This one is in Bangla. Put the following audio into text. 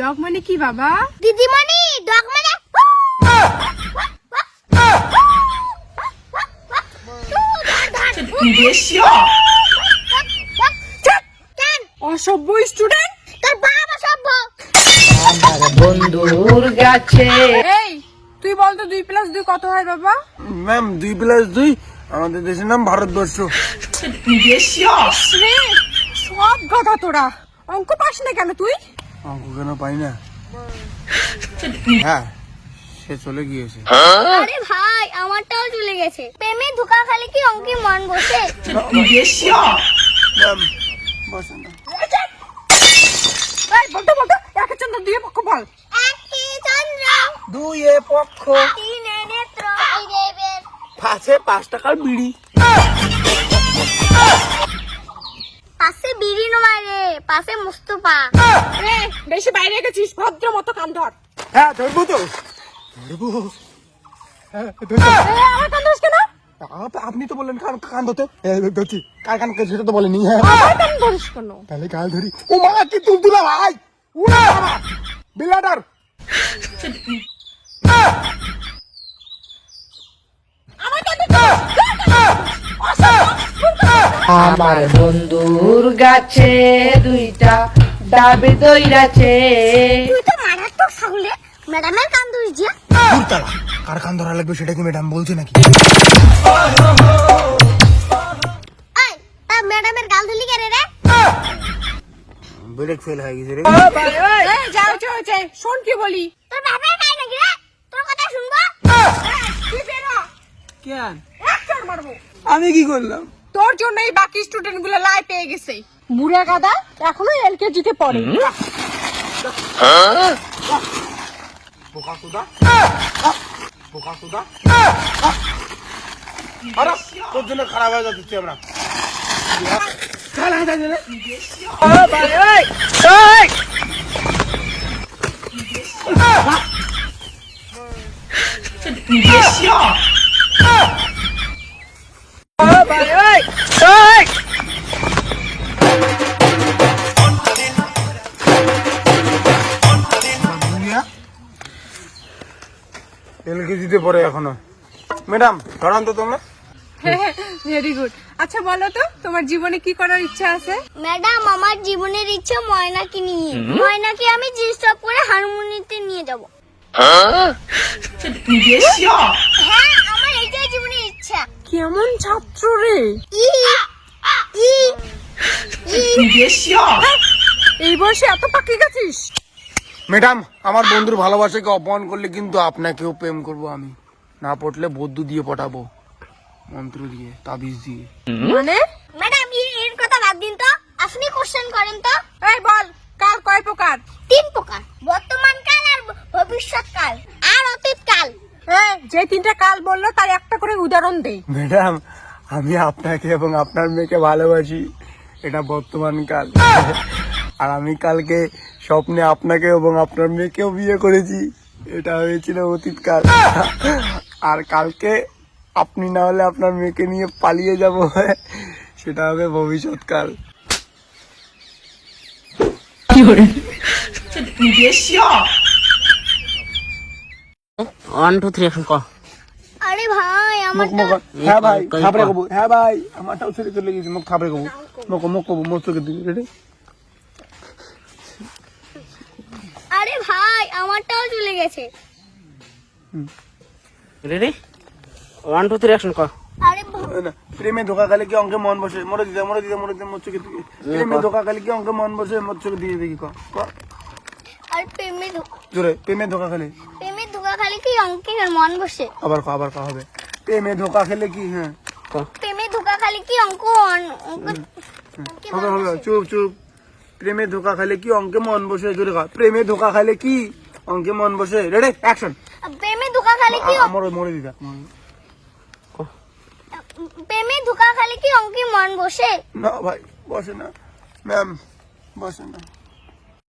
ডগ মানে কি বাবা? দিদিমণি ডগ মানে অসভ্য স্টুডেন্ট তোর বাবা সভ্য। আমার বন্ধুর গাছে এই তুই বল তো দুই প্লাস দুই কত হয় বাবা? ম্যাম দুই প্লাস দুই আমাদের দেশের নাম ভারতবর্ষ। সব গাধা তোরা। অঙ্ক পাস না কেন তুই? অঙ্ক কেন পাই না। হ্যাঁ সে চলে গিয়েছে। আরে ভাই আমারটাও চলে গেছে। প্রেমে ধোকা খালি কি অঙ্কে মন বসে? বসে না। এই বলতে বলতে একে চন্দ্র দিয়ে পক্ষ বল। একটি চন্দ্র। দুই এ পক্ষ। তিনে নেত্র। এই দেবের। পাশে পাঁচ টাকার বিড়ি। পাশে বিড়ি নয় রে পাশে মুস্তফা। বেশি বাইরে গেছিস ভদ্র মতো কান ধর। হ্যাঁ ধরবো তো। ধরবো? হ্যাঁ, ধরবো। এ, আমার কান ধরিস কেন? আপনি তো বললেন কান কান ধরতে। ধরছি। কার কান সেটা তো বলেনি হ্যাঁ। কান ধরিস কেন? তাহলে কাল ধরি। ও মা কি তুলতুলা ভাই! উড়া বাবা! বিল্লাডার আমার বন্ধুর গাছে দুইটা ডাবে দইরাছে তুই তো মারাত্মক ছাগলে ম্যাডামের কান তুলতালা কার কান ধরা লাগবে সেটা কি ম্যাডাম বলছে নাকি? ম্যাডামের গাল ধরলি কেন রে? ব্রেক ফেল হয়ে গেছে রে। এই যাও যাও যাও শোন কি বলি। তোর বাবার খাই নাকি রে? তোর কথা শুনব? তুই বেরো। কেন? মারবো। আমি কি করলাম? তোর জন্য এই বাকি স্টুডেন্টগুলো লাই পেয়ে গেছে। বুড়া গাদা এখনও তে পড়ে বোকা সুদা বোকা সুদা আরে তোর জন্য খারাপ হয়ে। যাচ্ছে আমরা এলকেজিতে পড়ে এখনও। ম্যাডাম ধরান তো তোমরা। ভেরি গুড আচ্ছা বলো তো তোমার জীবনে কি করার ইচ্ছা আছে? ম্যাডাম আমার জীবনের ইচ্ছা ময়নাকে নিয়ে। ময়নাকে আমি জিস্টপ করে নিয়ে যাব। হ্যাঁ আমার এটাই জীবনের ইচ্ছা কেমন ছাত্র রে? এই বয়সে এত পাকি গেছিস? ম্যাডাম আমার বন্ধুর ভালোবাসাকে অপমান করলে কিন্তু আপনাকেও প্রেম করব আমি। না পটলে বৌদ্ধ দিয়ে পটাবো মন্ত্র দিয়ে তাবিজ দিয়ে। মানে? ম্যাডাম এই- এর কথা বাদ দিন তো। আপনি কোশ্চেন করেন তো। এই বল কাল কয় প্রকার? তিন প্রকার। বর্তমান কাল আর ভবিষ্যৎ কাল আর অতীত কাল হ্যাঁ যে তিনটা কাল বলল তার একটা করে উদাহরণ দে। ম্যাডাম আমি আপনাকে এবং আপনার মেয়েকে ভালোবাসি। এটা বর্তমান কাল। আর আমি কালকে স্বপ্নে আপনাকে এবং আপনার মেয়েকেও বিয়ে করেছি। এটা হয়েছিল অতীতকাল আর কালকে আপনি না হলে আপনার মেয়েকে নিয়ে পালিয়ে যাব সেটা হবে ভবিষ্যৎকাল ওয়ান টু থ্রি এখন ক। আরে ভাই আমার মুখ মুখ হ্যাঁ ভাই খাবরে কবু। হ্যাঁ ভাই আমারটাও ছেড়ে চলে গেছে। মুখ খাবরে কবু। মুখ মুখ কবু মোর চোখে দিবি রেডি আরে ভাই আমারটাও চলে গেছে। Ready one two three action ক। আরে ভা- না, প্রেমে ধোকা খালে কি অঙ্কে মন বসে? মরে দিদা মরে দিদা মরে দিদা মোর চোখে প্রেমে ধোকা খালে কি অঙ্কে মন বসে? মোর চোখে দিয়ে দেখি প্রেমে ধোকা জোরে প্রেমে ধোকা খেলে। ধোকা খালি কি অঙ্কে মন বসে। আবার ক আবার ক হবে। প্রেমে ধোকা খেলে কি হ্যাঁ প্রেমে ধোকা খালি কি অঙ্ক অন- অঙ্ক অঙ্কে মন হবে হবে বসে। চুপ চুপ। প্রেমে ধোকা খালে কি অঙ্কে মন বসে? জোরে ক। প্রেমে ধোকা খালে কি অঙ্কে মন বসে? রেডি অ্যাকশন প্রেমে ধোকা খালি কি আমার মরে দিদা প্রেমে ধোকা খালি কি অঙ্কে মন বসে? না ভাই বসে না। ম্যাম বসে না।